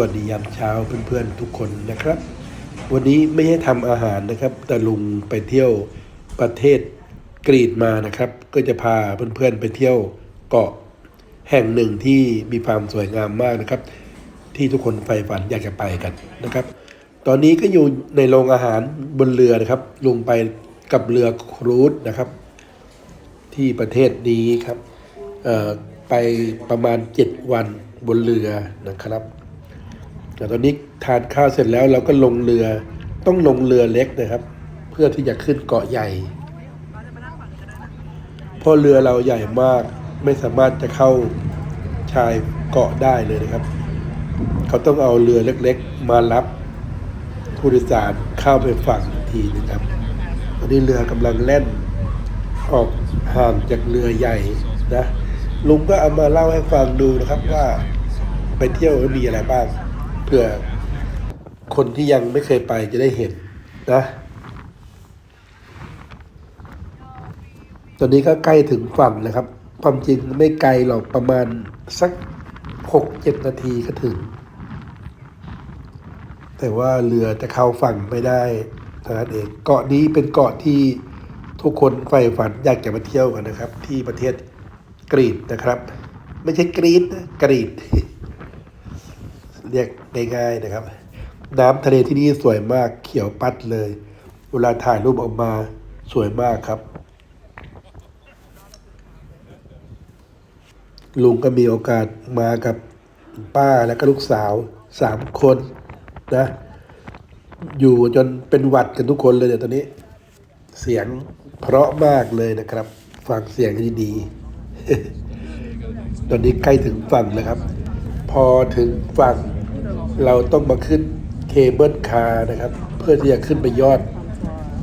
วัสดียามเช้าเพื่อนๆทุกคนนะครับ วันนี้ไม่ให้ทำอาหารนะครับ แต่ลุงไปเที่ยวประเทศกรีดมานะครับ ก็จะพาเพื่อนๆไปเที่ยวเกาะแห่งหนึ่งที่มีความสวยงามมากนะครับ ที่ทุกคนใฝ่ฝันอยากจะไปกันนะครับ ตอนนี้ก็อยู่ในโรงอาหารบนเรือนะครับ ลุงไปกับเรือครูซนะครับ ที่ประเทศนี้ครับไปประมาณ 7 วันบนเรือนะครับ แต่ตอนนี้ทานข้าวเสร็จแล้วเราก็ลงเรือต้องลงเรือเล็กนะครับ เพื่อที่จะขึ้นเกาะใหญ่เพราะเรือเราใหญ่มากไม่สามารถจะเข้าชายเกาะได้เลยนะครับ เขาต้องเอาเรือเล็กๆ มารับผู้โดยสารเข้าไปฝั่งทีนึงครับตอนนี้เรือกำลังแล่นออกห่างจากเรือใหญ่นะลุงก็เอามาเล่าให้ฟังดูนะครับว่าไปเที่ยวมีอะไรบ้าง เพื่อคนที่ยังไม่เคยไปจะได้เห็นนะ ตอนนี้ก็ใกล้ถึงฝั่งนะครับ ความจริงไม่ไกลหรอกประมาณสักหกเจ็ดนาทีก็ถึง แต่ว่าเรือจะเข้าฝั่งไม่ได้เท่านั้นเอง เกาะนี้เป็นเกาะที่ทุกคนใฝ่ฝันอยากจะมาเที่ยวกันนะครับ ที่ประเทศกรีกนะครับ ไม่ใช่กรีซนะกรีก เรียกง่ายๆนะครับ น้ำทะเลที่นี่สวยมากเขียวปัดเลย เวลาถ่ายรูปออกมาสวยมากครับ ลุงก็มีโอกาสมากับป้าและก็ลูกสาวสามคนนะ อยู่จนเป็นหวัดกันทุกคนเลยเดี๋ยวตอนนี้ เสียงเพราะมากเลยนะครับฟังเสียงดีๆตอนนี้ใกล้ถึงฝั่งแล้วครับ พอถึงฝั่ง เราต้องมาขึ้นเคเบิลคาร์นะครับ เพื่อที่จะขึ้นไปยอด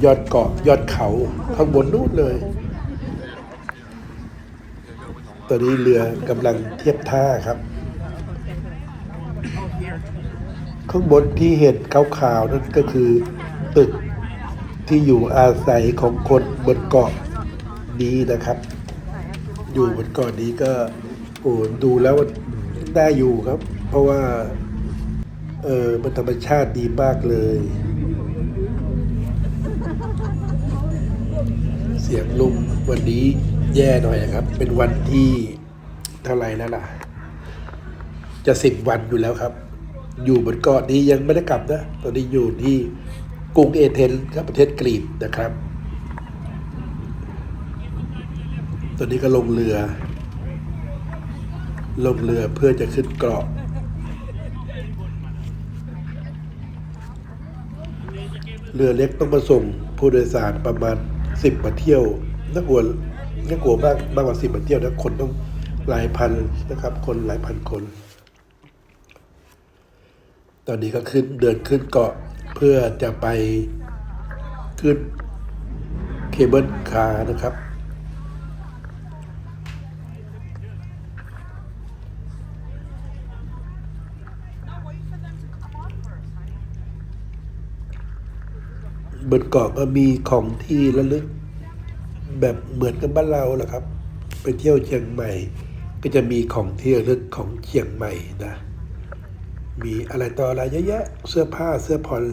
ยอดเกาะยอดเขาข้างบนนู้นเลย ตอนนี้เรือกำลังเทียบท่าครับ ข้างบนที่เห็นขาวๆนั่นก็คือตึกที่อยู่อาศัยของคนบนเกาะนี้นะครับ อยู่บนเกาะนี้ก็โอ้ดูแล้วได้อยู่ครับ เพราะว่า เออมันธรรมชาติดีมากเลย เสียงลมวันนี้แย่หน่อยนะครับ เป็นวันที่เท่าไหร่แล้วล่ะ จะสิบวันอยู่แล้วครับ อยู่บนเกาะนี้ยังไม่ได้กลับนะ ตอนนี้อยู่ที่กรุงเอเธนส์ครับประเทศกรีกนะครับ ตอนนี้ก็ลงเรือ ลงเรือเพื่อจะขึ้นเกาะ เรือเล็กต้องมาส่งผู้โดยสารประมาณสิบมาเที่ยวน่ากลัวน่ากลัวมากมากกว่าสิบมาเที่ยวนะคนต้องหลายพันนะครับ คนหลายพันคน ตอนนี้ก็ขึ้นเดินขึ้นเกาะเพื่อจะไปขึ้นเคเบิลคาร์นะครับ บนเกาะก็มีของที่ระลึก แบบเหมือนกับบ้านเราแหละครับ ไปเที่ยวเชียงใหม่ ก็จะมีของที่ระลึกของเชียงใหม่นะ มีอะไรต่ออะไรเยอะแยะเสื้อผ้าเสื้อผ่อน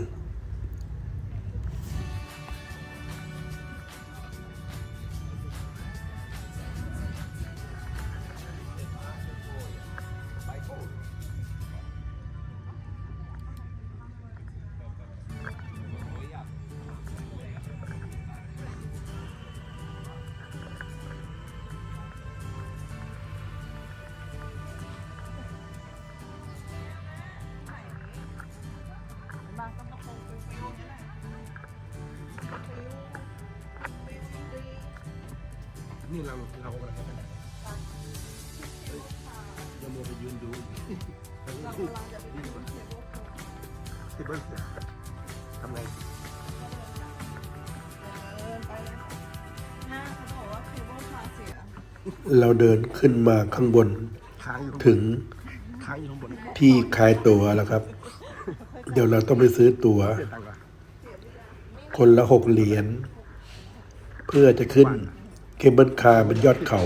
นี่เราเราอะไรกันเราโมไปยืนดูเรากำลังจะไปยืนเคเบิลทำไงหน้าเขาบอกว่าเคเบิลคาร์เสียเราเดินขึ้นมาข้างบน ค้างอยู่ถึงค้างอยู่ข้างบนที่ขายตั๋วแล้วครับ เดี๋ยวเราต้องไปซื้อตั๋ว เสียตังค์ก่อนคนละหกเหรียญเพื่อจะขึ้น เคเบิลคาร์บนยอดเขา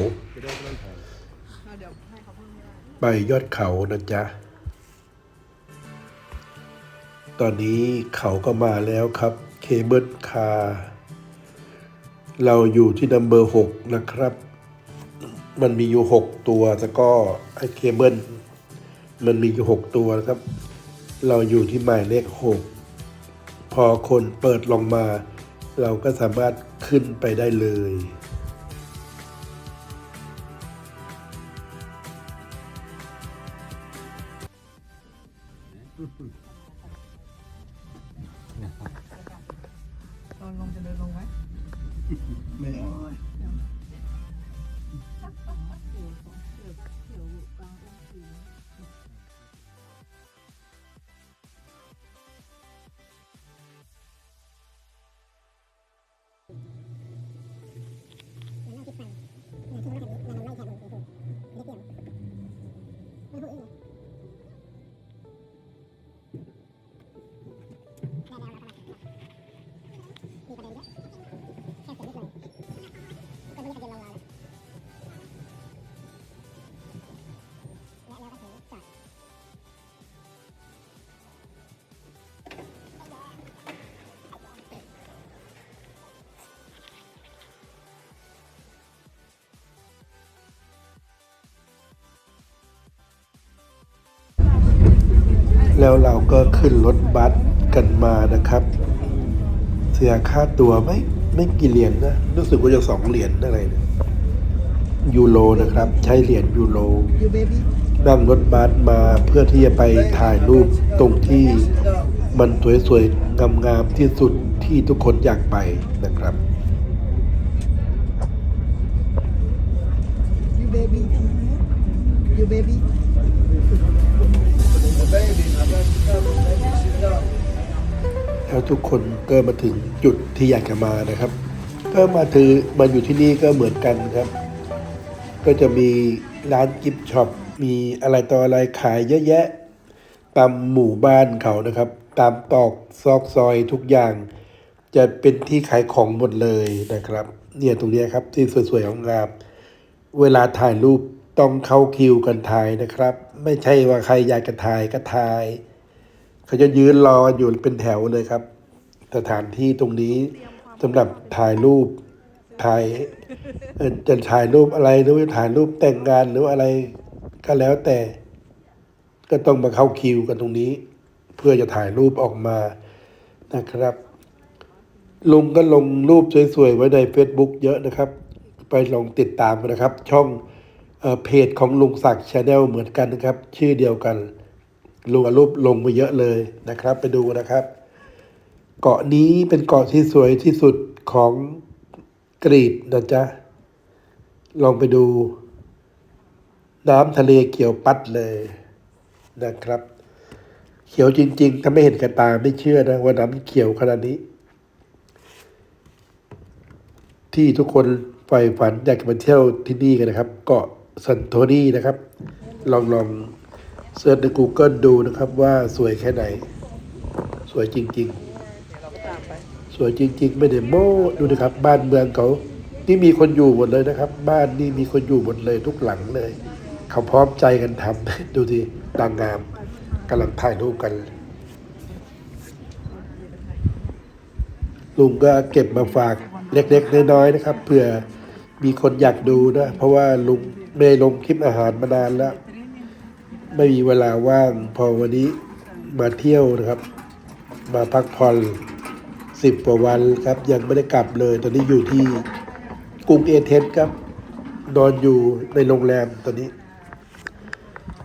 ไปยอดเขานะจ๊ะ ตอนนี้เขาก็มาแล้วครับ เคเบิลคาร์เราอยู่ที่นัมเบอร์หกนะครับ มันมีอยู่หกตัวแล้วก็ไอเคเบิลมันมีอยู่หกตัวนะครับ เราอยู่ที่หมายเลขหกพอคนเปิดลงมา เราก็สามารถขึ้นไปได้เลย ตอนลงจะเดินลงไหมไม่เอา แล้วเราก็ขึ้นรถบัสกันมานะครับ เสียค่าตัวไม่ไม่กี่เหรียญนะรู้สึกว่าจะสองเหรียญอะไรเนี่ยยูโรนะครับ ใช้เหรียญยูโรนั่งรถบัสมาเพื่อที่จะไปถ่ายรูปตรงที่มันสวยๆงามๆที่สุดที่ทุกคนอยากไปนะครับยูเบบี้ยูเบบี้ ทุกคนก็มาถึงจุดที่อยากจะมานะครับ ก็มาถือมาอยู่ที่นี่ก็เหมือนกันครับ ก็จะมีร้านกิฟต์ช็อปมีอะไรต่ออะไรขายเยอะแยะ ตามหมู่บ้านเขานะครับ ตามตอกซอกซอยทุกอย่าง จะเป็นที่ขายของหมดเลยนะครับ เนี่ยตรงนี้ครับที่สวยๆของงามเวลาถ่ายรูปต้องเข้าคิวกันถ่ายนะครับ ไม่ใช่ว่าใครอยากจะถ่ายก็ถ่าย เขาจะยืนรออยู่เป็นแถวเลยครับ สถานที่ตรงนี้สำหรับถ่ายรูปถ่ายจะถ่ายรูปอะไรหรือถ่ายรูปแต่งงานหรืออะไรก็แล้วแต่ ก็ต้องมาเข้าคิวกันตรงนี้ เพื่อจะถ่ายรูปออกมานะครับ ลุงก็ลงรูปสวยๆไว้ใน Facebook เยอะนะครับ ไปลองติดตามกันนะครับ ช่องเอเพจของลุงศักดิ์ชาแนลเหมือนกันนะครับ ชื่อเดียวกันลงรูปลงมาเยอะเลยนะครับ ไปดูนะครับ เกาะนี้เป็นเกาะที่สวยที่สุดของกรีกนะจ๊ะ ลองไปดู น้ำทะเลเขียวปัดเลยนะครับ เขียวจริง ๆ ถ้าไม่เห็นกับตาไม่เชื่อนะว่าน้ำเขียวขนาดนี้ ที่ทุกคนใฝ่ฝันอยากจะมาเที่ยวที่นี่กันนะครับ เกาะซันโตนีนะครับ ลองลองเสิร์ชใน Google ดูนะครับว่าสวยแค่ไหน สวยจริง ๆ สวยจริง ๆ ไม่ได้โม้ดูนะครับ บ้านเมืองเขานี่มีคนอยู่หมดเลยนะครับ บ้านนี่มีคนอยู่หมดเลยทุกหลังเลย เขาพร้อมใจกันทำดูสินางงามกำลังถ่ายรูปกัน ลุงก็เก็บมาฝากเล็กๆน้อยๆนะครับเผื่อมีคนอยากดูนะ เพราะว่าลุงไม่ลงคลิปอาหารมานานแล้ว ไม่มีเวลาว่างพอวันนี้มาเที่ยวนะครับ มาพักผ่อน สิบกว่าวันครับ ยังไม่ได้กลับเลย ตอนนี้อยู่ที่กรุงเอเธนส์ครับ นอนอยู่ในโรงแรมตอนนี้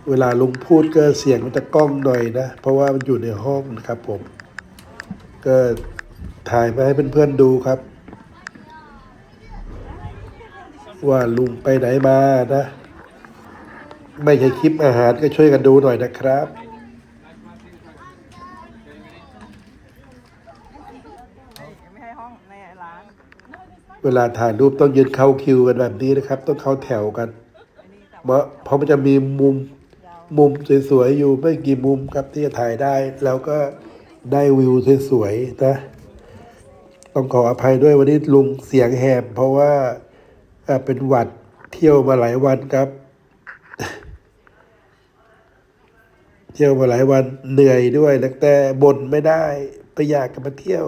เวลาลุงพูดก็เสียงมันจะกล้องหน่อยนะ เพราะว่ามันอยู่ในห้องนะครับผม ก็ถ่ายมาให้เพื่อนๆดูครับ ว่าลุงไปไหนมานะ ไม่ใช่คลิปอาหารก็ช่วยกันดูหน่อยนะครับ ไม่ให้ห้องในร้าน เวลาถ่ายรูปต้องยืนเข้าคิวกันแบบนี้นะครับ ต้องเข้าแถวกันเพราะเพราะมันจะมีมุมมุมสวยๆอยู่ไม่กี่มุมครับที่จะถ่ายได้ แล้วก็ได้วิวสวยๆนะต้องขออภัยด้วยวันนี้ลุงเสียงแหบ เพราะว่าเป็นหวัดเที่ยวมาหลายวันครับ เที่ยวมาหลายวันเหนื่อยด้วยแล้วแต่บ่นไม่ได้ก็อยากกลับมาเที่ยว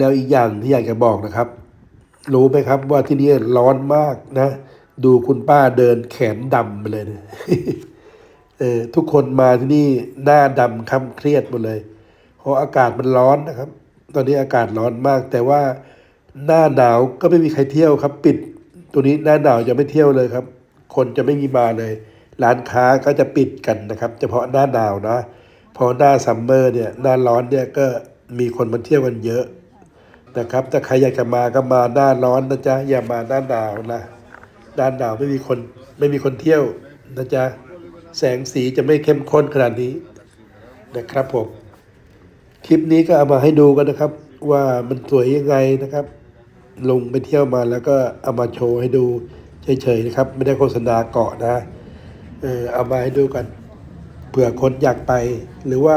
แล้วอีกอย่างที่อยากจะบอกนะครับ รู้ไหมครับว่าที่นี่ร้อนมากนะ ดูคุณป้าเดินแขนดำไปเลยนะเออทุกคนมาที่นี่หน้าดำคำเครียดหมดเลย เพราะอากาศมันร้อนนะครับ ตอนนี้อากาศร้อนมาก แต่ว่าหน้าหนาวก็ไม่มีใครเที่ยวครับ ปิด ตัวนี้หน้าหนาวจะไม่เที่ยวเลยครับ คนจะไม่มีมาเลย ร้านค้าก็จะปิดกันนะครับ เฉพาะหน้าหนาวนะ พอหน้าซัมเมอร์เนี่ยหน้าร้อนเนี่ยก็มีคนมาเที่ยวกันเยอะ นะครับถ้าใครอยากจะมาก็มาหน้าร้อนนะจ๊ะอย่ามาหน้าหนาวนะหน้าหนาวไม่มีคนไม่มีคนเที่ยวนะจ๊ะแสงสีจะไม่เข้มข้นขนาดนี้นะครับผมคลิปนี้ก็เอามาให้ดูกันนะครับ ว่ามันสวยยังไงนะครับ ลงไปเที่ยวมาแล้วก็เอามาโชว์ให้ดูเฉยๆนะครับ ไม่ได้โฆษณาเกาะนะเออเอามาให้ดูกันเผื่อคนอยากไป หรือว่า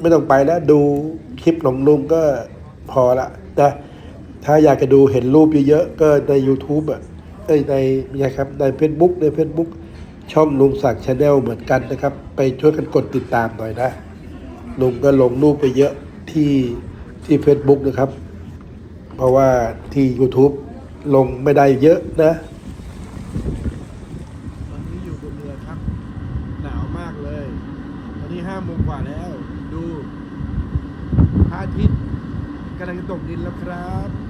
ไม่ต้องไปแล้วดูคลิปของลุงก็พอละ นะถ้าอยากจะดูเห็นรูปเยอะๆก็ใน YouTube อะเอ้ยในนะครับใน Facebook ใน Facebook ช่องลุงศักดิ์ชาแนลเหมือนกันนะครับ ไปช่วยกันกดติดตามหน่อยนะลุงก็ลงรูปไปเยอะที่ที่ Facebook นะครับ เพราะว่าที่ YouTube ลงไม่ได้เยอะนะ ตอนนี้อยู่บนเรือครับ หนาวมากเลย ตอนนี้ห้าโมงกว่าแล้ว ดูพระอาทิตย์กำลังจะ ตกดินแล้วครับ